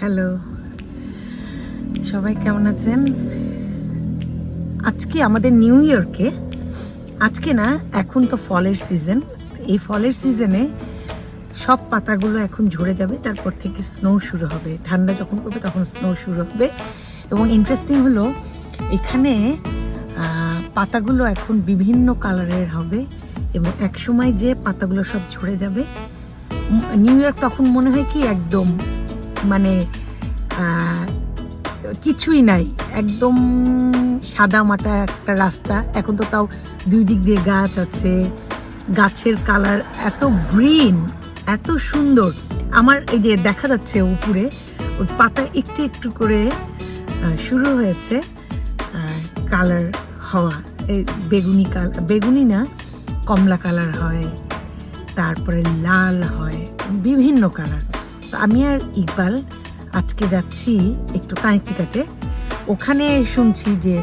Hello. সবাই কেমন আছেন? আজকে আমাদের নিউ ইয়র্কে, আজকে না, এখন তো ফলের সিজন। এই ফলের সিজনে সব পাতাগুলো এখন ঝরে যাবে, তারপর থেকে স্নো শুরু হবে। ঠান্ডা যখন পড়বে, তখন স্নো শুরু হবে। এবং ইন্টারেস্টিং হলো, এখানে পাতাগুলো এখন বিভিন্ন কালারের হবে এবং একসময় যে পাতাগুলো সব ঝরে যাবে নিউ ইয়র্ক তখন মনে হয় কি একদম মানে কিছুই নাই। একদম সাদা মাটা একটা রাস্তা। এখন তো তাও দুই দিক দিয়ে গাছ আছে। গাছের কালার এত গ্রিন, এত সুন্দর। আমার এই যে দেখা যাচ্ছে উপরে, ওই পাতা একটু একটু করে শুরু হয়েছে কালার হওয়া। এই বেগুনি কালার বেগুনি না, কমলা কালার হয়, তারপরে লাল হয়, বিভিন্ন কালার। আমি আর ইকবাল আজকে যাচ্ছি একটু কানেক্টিকাটে। ওখানে শুনছি যে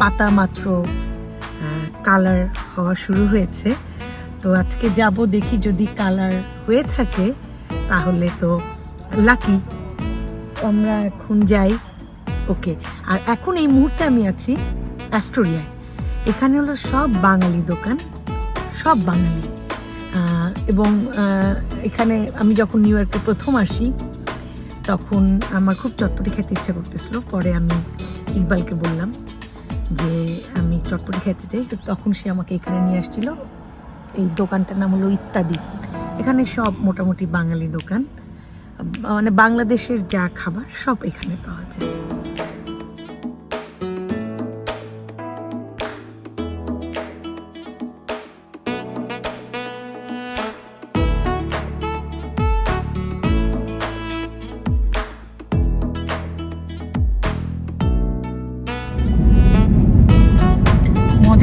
পাতা মাত্র কালার হওয়া শুরু হয়েছে। তো আজকে যাব দেখি যদি কালার হয়ে থাকে, তাহলে তো লাকি। আমরা এখন যাই। ওকে, আর এখন এই মুহূর্তে আমি আছি অ্যাস্টোরিয়ায়। এখানে হলো সব বাঙালি দোকান, সব বাঙালি। এবং এখানে আমি যখন নিউ ইয়র্কে প্রথম আসি, তখন আমার খুব চটপটি খেতে ইচ্ছা করতেছিল। পরে আমি ইকবালকে বললাম যে, আমি চটপটি খেতে চাই। তো তখন সে আমাকে এখানে নিয়ে আসছিল। এই দোকানটার নাম হলো ইত্যাদি এখানে সব মোটামুটি বাঙালি দোকান। মানে বাংলাদেশের যা খাবার সব এখানে পাওয়া যায়।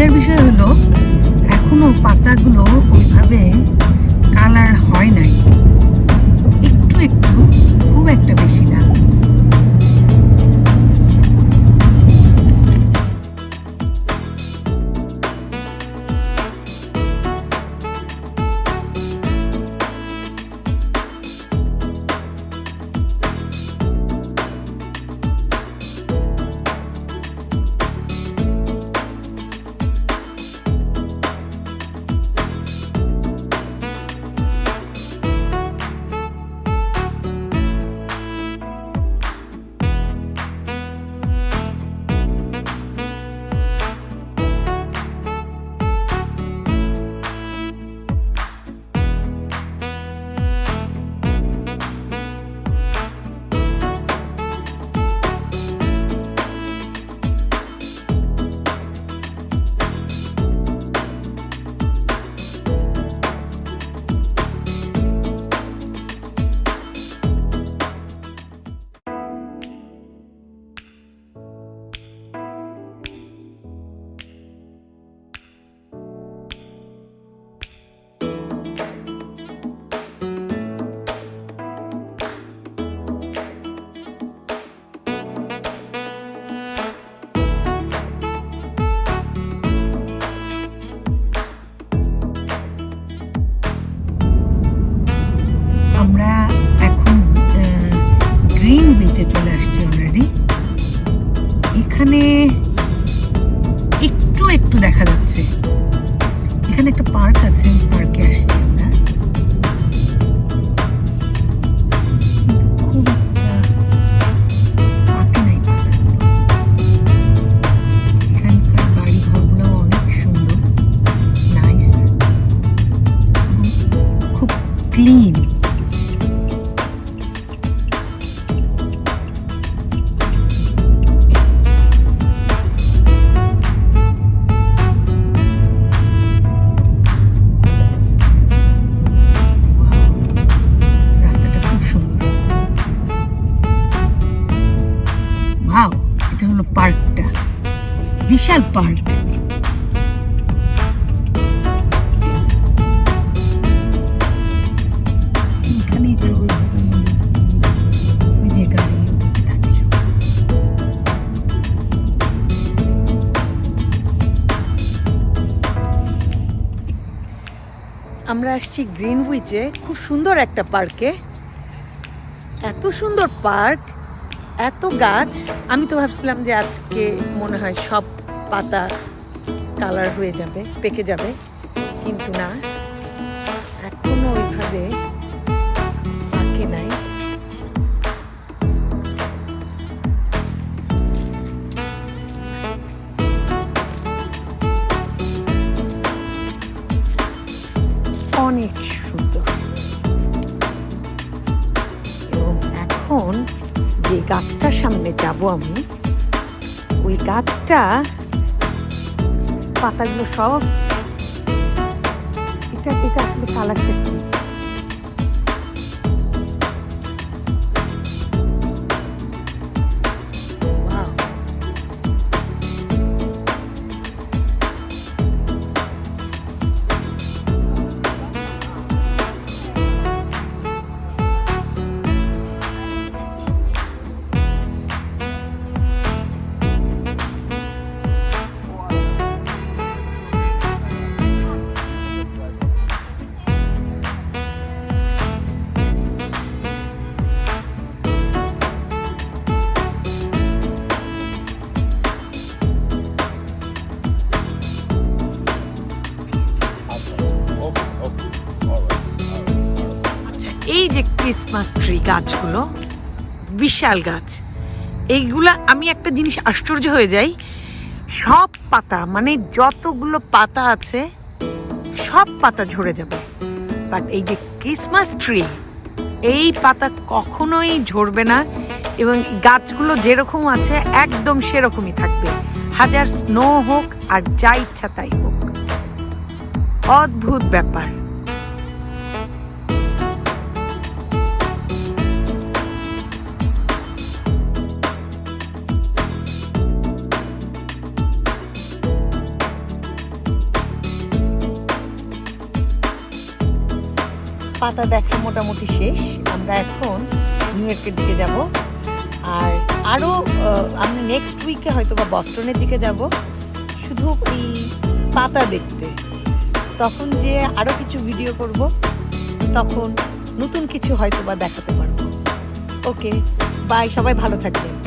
মজার বিষয় হলো, এখনও পাতাগুলো ওইভাবে কালার হয় নাই। একটু একটু, খুব একটা বেশি না। বিশাল পার্ক। আমরা আসছি গ্রিনউইচে, খুব সুন্দর একটা পার্কে। এত সুন্দর পার্ক, এত গাছ। আমি তো ভাবছিলাম যে আজকে মনে হয় সব পাতা কালার হয়ে যাবে, পেকে যাবে। কিন্তু না, এখনও ওইভাবে পাকে নাই। অনেক এখন যে গাছটার সামনে যাব আমি, ওই গাছটা পাতাগুলো সব এটা এটা আসলে কালার কি? ক্রিসমাস ট্রি গাছগুলো, বিশাল গাছ। এইগুলা আমি একটা জিনিস আশ্চর্য হয়ে যাই, সব পাতা মানে যতগুলো পাতা আছে, সব পাতা ঝরে যাবে। বাট এই যে ক্রিসমাস ট্রি এই পাতা কখনোই ঝরবে না এবং গাছগুলো যেরকম আছে, একদম সেরকমই থাকবে। হাজার স্নো হোক আর যা ইচ্ছা তাই হোক। অদ্ভুত ব্যাপার। পাতা দেখা মোটামুটি শেষ। আমরা এখন নিউ ইয়র্কের দিকে যাব। আর আরও আমি নেক্সট উইকে হয়তো বা বস্টনের দিকে যাব। শুধু এই পাতা দেখতে। তখন যে আরও কিছু ভিডিও করব, তখন নতুন কিছু হয়তো বা দেখাতে পারব। ওকে বাই সবাই ভালো থাকবেন।